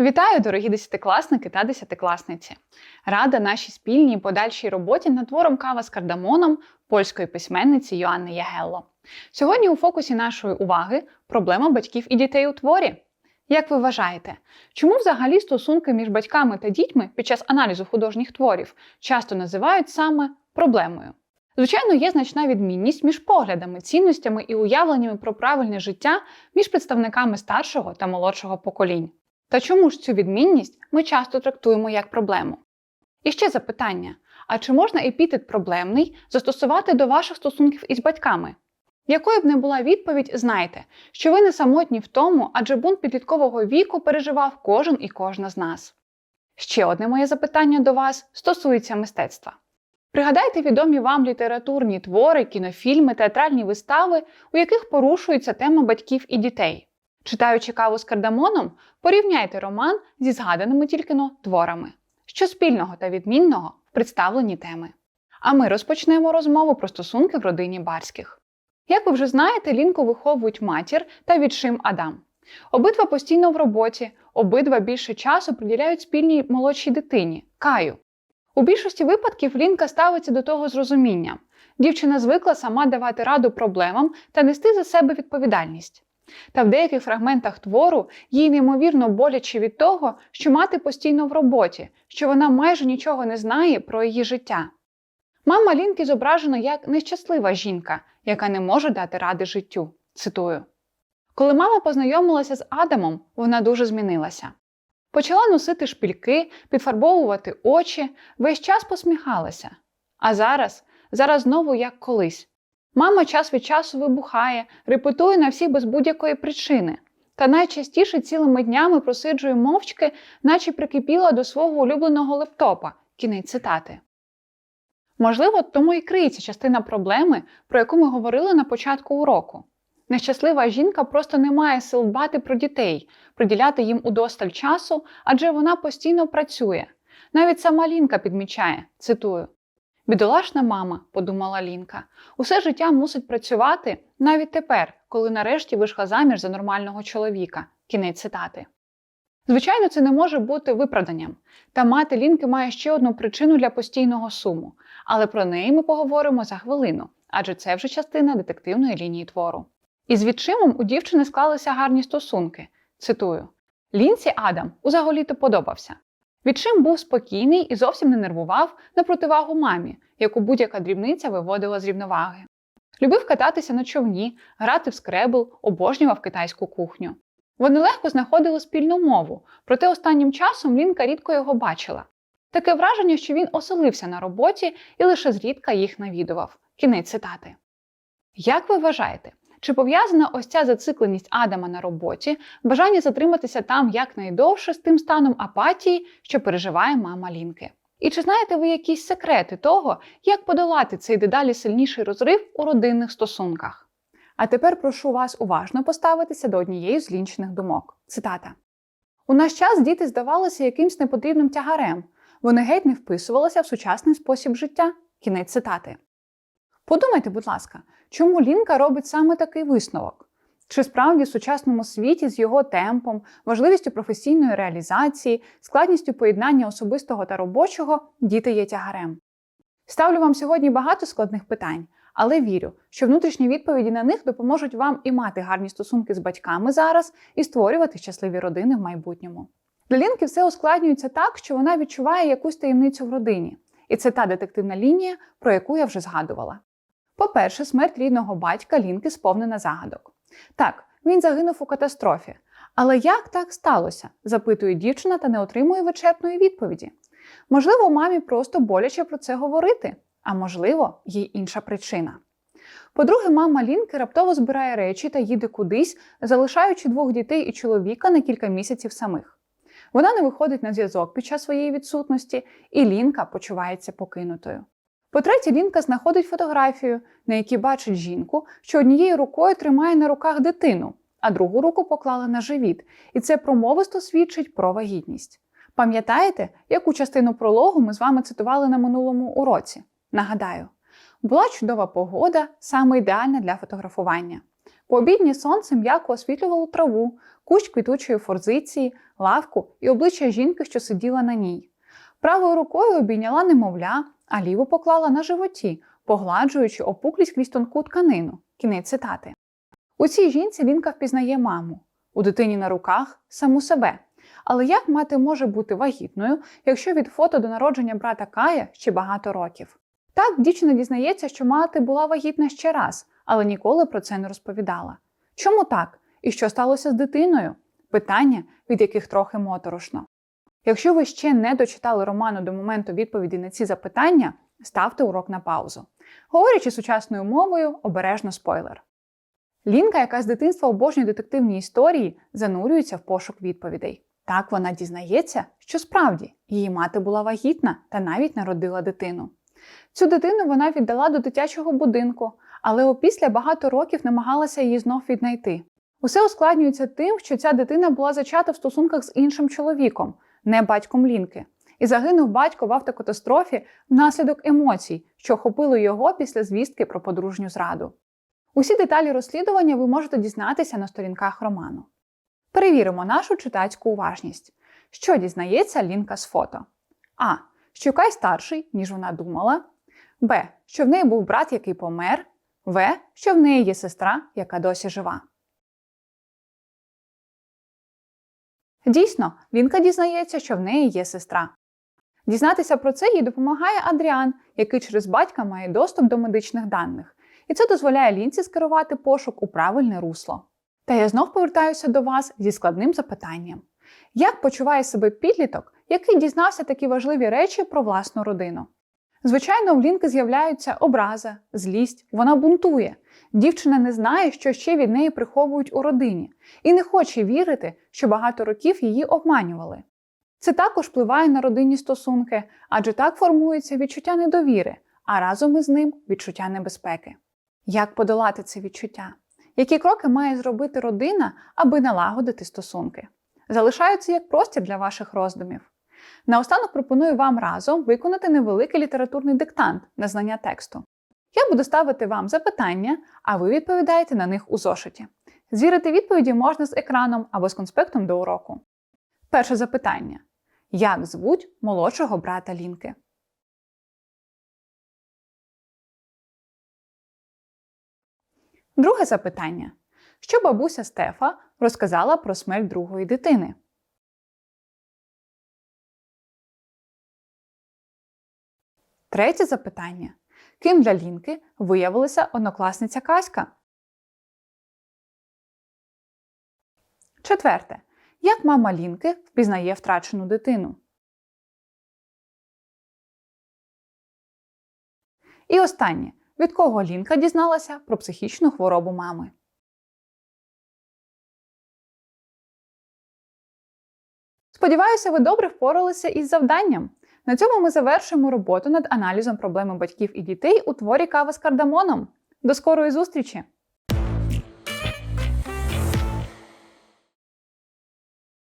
Вітаю, дорогі десятикласники та десятикласниці! Рада нашій спільній подальшій роботі над твором Кава з кардамоном польської письменниці Йоанни Ягелло. Сьогодні у фокусі нашої уваги проблема батьків і дітей у творі. Як ви вважаєте, чому взагалі стосунки між батьками та дітьми під час аналізу художніх творів часто називають саме проблемою? Звичайно, є значна відмінність між поглядами, цінностями і уявленнями про правильне життя між представниками старшого та молодшого поколінь. Та чому ж цю відмінність ми часто трактуємо як проблему? І ще запитання: а чи можна епітет проблемний застосувати до ваших стосунків із батьками? Якою б не була відповідь, знайте, що ви не самотні в тому, адже бунт підліткового віку переживав кожен і кожна з нас. Ще одне моє запитання до вас стосується мистецтва. Пригадайте відомі вам літературні твори, кінофільми, театральні вистави, у яких порушується тема батьків і дітей. Читаючи каву з кардамоном, порівняйте роман зі згаданими тільки но творами, що спільного та відмінного в представленні теми. А ми розпочнемо розмову про стосунки в родині барських. Як ви вже знаєте, лінку виховують матір та відшим Адам. Обидва постійно в роботі, обидва більше часу приділяють спільній молодшій дитині Каю. У більшості випадків Лінка ставиться до того з розумінням. Дівчина звикла сама давати раду проблемам та нести за себе відповідальність. Та в деяких фрагментах твору їй неймовірно боляче від того, що мати постійно в роботі, що вона майже нічого не знає про її життя. Мама Лінки зображена як нещаслива жінка, яка не може дати ради життю. Цитую. Коли мама познайомилася з Адамом, вона дуже змінилася. Почала носити шпільки, підфарбовувати очі, весь час посміхалася. А зараз, зараз знову як колись. Мама час від часу вибухає, репетує на всі без будь-якої причини, та найчастіше цілими днями просиджує мовчки, наче прикипіла до свого улюбленого лептопа. Кінець цитати. Можливо, тому і криється частина проблеми, про яку ми говорили на початку уроку. Нещаслива жінка просто не має сил дбати про дітей, приділяти їм удосталь часу, адже вона постійно працює. Навіть сама Лінка підмічає, цитую. Бідолашна мама, подумала Лінка, усе життя мусить працювати навіть тепер, коли нарешті вийшла заміж за нормального чоловіка. Кінець цитати. Звичайно, це не може бути виправданням. Та мати Лінки має ще одну причину для постійного суму, але про неї ми поговоримо за хвилину, адже це вже частина детективної лінії твору. Із відчимом у дівчини склалися гарні стосунки. Цитую: Лінці Адам узагалі-то подобався. Відчим був спокійний і зовсім не нервував на противагу мамі, яку будь-яка дрібниця виводила з рівноваги. Любив кататися на човні, грати в скребл, обожнював китайську кухню. Вони легко знаходили спільну мову, проте останнім часом Лінка рідко його бачила. Таке враження, що він оселився на роботі і лише зрідка їх навідував. Кінець цитати. Як ви вважаєте, чи пов'язана ось ця зацикленість Адама на роботі, бажання затриматися там якнайдовше з тим станом апатії, що переживає мама Лінки? І чи знаєте ви якісь секрети того, як подолати цей дедалі сильніший розрив у родинних стосунках? А тепер прошу вас уважно поставитися до однієї з лінчених думок. Цитата: У наш час діти здавалися якимсь непотрібним тягарем, вони геть не вписувалися в сучасний спосіб життя. Кінець цитати. Подумайте, будь ласка, чому Лінка робить саме такий висновок? Чи справді в сучасному світі з його темпом, важливістю професійної реалізації, складністю поєднання особистого та робочого діти є тягарем? Ставлю вам сьогодні багато складних питань, але вірю, що внутрішні відповіді на них допоможуть вам і мати гарні стосунки з батьками зараз, і створювати щасливі родини в майбутньому. Для Лінки все ускладнюється так, що вона відчуває якусь таємницю в родині, і це та детективна лінія, про яку я вже згадувала. По-перше, смерть рідного батька Лінки сповнена загадок. Так, він загинув у катастрофі. Але як так сталося? запитує дівчина та не отримує вичерпної відповіді. Можливо, мамі просто боляче про це говорити, а можливо, є інша причина. По-друге, мама Лінки раптово збирає речі та їде кудись, залишаючи двох дітей і чоловіка на кілька місяців самих. Вона не виходить на зв'язок під час своєї відсутності, і Лінка почувається покинутою. По-третє, Лінка знаходить фотографію, на якій бачить жінку, що однією рукою тримає на руках дитину, а другу руку поклала на живіт, і це промовисто свідчить про вагітність. Пам'ятаєте, яку частину прологу ми з вами цитували на минулому уроці? Нагадаю, була чудова погода, саме ідеальна для фотографування. Пообіднє сонце м'яко освітлювало траву, кущ квітучої форзиції, лавку і обличчя жінки, що сиділа на ній. Правою рукою обійняла немовля, а ліву поклала на животі, погладжуючи опуклість крізь тонку тканину. Кінець цитати. У цій жінці Лінка впізнає маму, у дитині на руках саму себе. Але як мати може бути вагітною, якщо від фото до народження брата Кая ще багато років? Так, дівчина дізнається, що мати була вагітна ще раз, але ніколи про це не розповідала. Чому так? І що сталося з дитиною? Питання, від яких трохи моторошно. Якщо ви ще не дочитали роману до моменту відповіді на ці запитання, ставте урок на паузу. Говорячи сучасною мовою, обережно спойлер. Лінка, яка з дитинства обожнює детективні історії, занурюється в пошук відповідей. Так вона дізнається, що справді її мати була вагітна та навіть народила дитину. Цю дитину вона віддала до дитячого будинку, але опісля багато років намагалася її знов віднайти. Усе ускладнюється тим, що ця дитина була зачата в стосунках з іншим чоловіком, не батьком Лінки, і загинув батько в автокатастрофі внаслідок емоцій, що охопили його після звістки про подружню зраду. Усі деталі розслідування ви можете дізнатися на сторінках роману. Перевіримо нашу читацьку уважність. Що дізнається Лінка з фото? А. Що Кай старший, ніж вона думала. Б. Що в неї був брат, який помер. В. Що в неї є сестра, яка досі жива. Дійсно, Лінка дізнається, що в неї є сестра. Дізнатися про це їй допомагає Адріан, який через батька має доступ до медичних даних, і це дозволяє Лінці скерувати пошук у правильне русло. Та я знов повертаюся до вас зі складним запитанням: як почуває себе підліток, який дізнався такі важливі речі про власну родину? Звичайно, у Лінки з'являються образа, злість, вона бунтує. Дівчина не знає, що ще від неї приховують у родині, і не хоче вірити, що багато років її обманювали. Це також впливає на родинні стосунки, адже так формується відчуття недовіри, а разом із ним відчуття небезпеки. Як подолати це відчуття? Які кроки має зробити родина, аби налагодити стосунки? Залишаються як простір для ваших роздумів. Наостанок пропоную вам разом виконати невеликий літературний диктант на знання тексту. Я буду ставити вам запитання, а ви відповідаєте на них у зошиті. Звірити відповіді можна з екраном або з конспектом до уроку. Перше запитання: Як звуть молодшого брата Лінки? Друге запитання. Що бабуся Стефа розказала про смерть другої дитини? Третє запитання. Ким для Лінки виявилася однокласниця Каська? Четверте. Як мама Лінки впізнає втрачену дитину? І останнє. Від кого Лінка дізналася про психічну хворобу мами? Сподіваюся, ви добре впоралися із завданням. На цьому ми завершуємо роботу над аналізом проблеми батьків і дітей у творі кава з кардамоном. До скорої зустрічі!